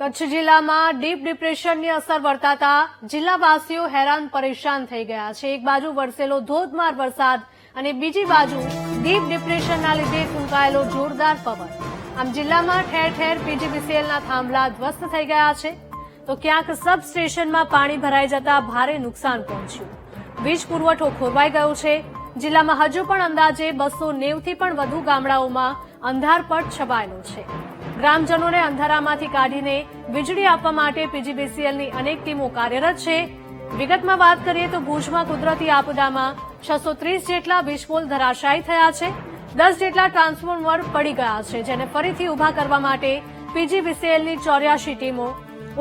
કચ્છ જિલ્લામાં ડીપ ડિપ્રેશનની અસર વર્તાતા જિલ્લાવાસીઓ હેરાન પરેશાન થઈ ગયા છે. એક બાજુ વરસેલો ધોધમાર વરસાદ અને બીજી બાજુ ડીપ ડિપ્રેશનના લીધે ફૂંકાયેલો જોરદાર પવન. આમ જિલ્લામાં ઠેર ઠેર પીજીવીસીએલના થાંભલા ધ્વસ્ત થઈ ગયા છે. તો ક્યાંક સબ સ્ટેશનમાં પાણી ભરાઈ જતા ભારે નુકસાન પહોંચ્યું. વીજ પુરવઠો ખોરવાઈ ગયો છે. જિલ્લામાં હજુ પણ અંદાજે બસો નેવથી પણ વધુ ગામડાઓમાં અંધારપટ છવાયેલો છે. ગ્રામજનોને અંધારામાંથી કાઢીને વીજળી આપવા માટે પીજીબીસીએલની અનેક ટીમો કાર્યરત છે. વિગતમાં વાત કરીએ તો ભુજમાં કુદરતી આપદામાં છસો ત્રીસ જેટલા વીજપોલ ધરાશાયી થયા છે. દસ જેટલા ટ્રાન્સફોર્મર પડી ગયા છે, જેને ફરીથી ઊભા કરવા માટે પીજીવીસીએલની ચોર્યાસી ટીમો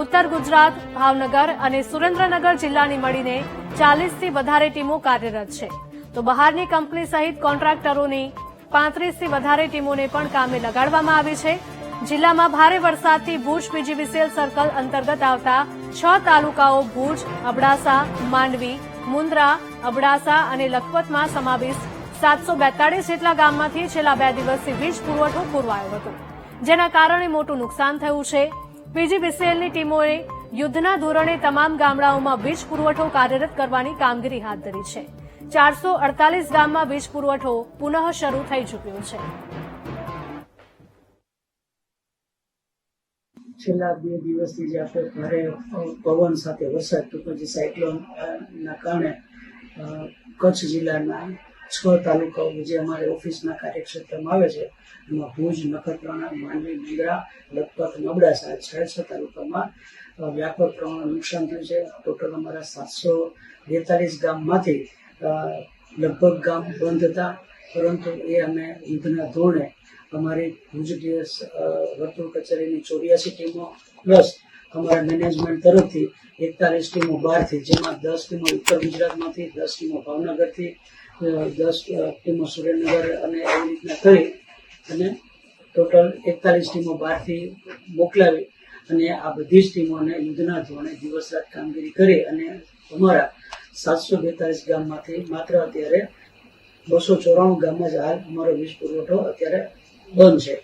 ઉત્તર ગુજરાત, ભાવનગર અને સુરેન્દ્રનગર જિલ્લાની મળીને ચાલીસથી વધારે ટીમો કાર્યરત છે. તો બહારની કંપની સહિત કોન્ટ્રાક્ટરોની પાંત્રીસથી વધારે ટીમોને પણ કામે લગાડવામાં આવી છે. જિલ્લામાં ભારે વરસાદથી ભુજ પીજીવીસીએલ સર્કલ અંતર્ગત આવતા છ તાલુકાઓ ભુજ, અબડાસા, માંડવી, મુન્દ્રા, અબડાસા અને લખપતમાં સમાવેશ સાતસો બેતાળીસ જેટલા ગામમાંથી છેલ્લા બે દિવસથી વીજ પુરવઠો પૂરવાયો હતો. જેના કારણે મોટું નુકસાન થયું છે. પીજીવીસીએલની ટીમોએ યુદ્ધના ધોરણે તમામ ગામડાઓમાં વીજ પુરવઠો કાર્યરત કરવાની કામગીરી હાથ ધરી છે. ચારસો અડતાલીસ ગામમાં વીજ પુરવઠો પુનઃ શરૂ થઈ ચૂક્યો છે. છેલ્લા બે દિવસથી જે આપણે ભારે પવન સાથે વરસાદ તો પછી સાયક્લોન કારણે કચ્છ જિલ્લાના છ તાલુકાઓ જે અમારે ઓફિસના કાર્યક્ષેત્રમાં આવે છે, એમાં ભુજ, નખત્રાણા, માંડવી મુંદ્રા લખપત અને અબડાસા છ છ તાલુકામાં વ્યાપક પ્રમાણમાં નુકસાન થયું છે. ટોટલ અમારા સાતસો બેતાલીસ ગામમાંથી લગભગ ગામ બંધ હતા, પરંતુ એ અમે યુદ્ધના ધોરણે અમારી ભુજ ડીએસ વર્તુળ કચેરીની ચોર્યાસી ટીમો પ્લસ અમારા મેનેજમેન્ટ તરફથી એકતાલીસ ટીમો બહારથી, જેમાં દસ ટીમો ઉત્તર ગુજરાતમાંથી, દસ ટીમો ભાવનગરથી દસ ટીમો સુરેન્દ્રનગર અને એવી રીતના કરી અને ટોટલ એકતાલીસ ટીમો બહારથી મોકલાવી અને આ બધી જ ટીમોને યુદ્ધના ધોરણે દિવસ રાત કામગીરી કરી અને અમારા સાતસો બેતાલીસ ગામમાંથી માત્ર અત્યારે બસો ચોરાણું ગામમાં જ હાલ અમારો વીજ પુરવઠો અત્યારે બંધ છે.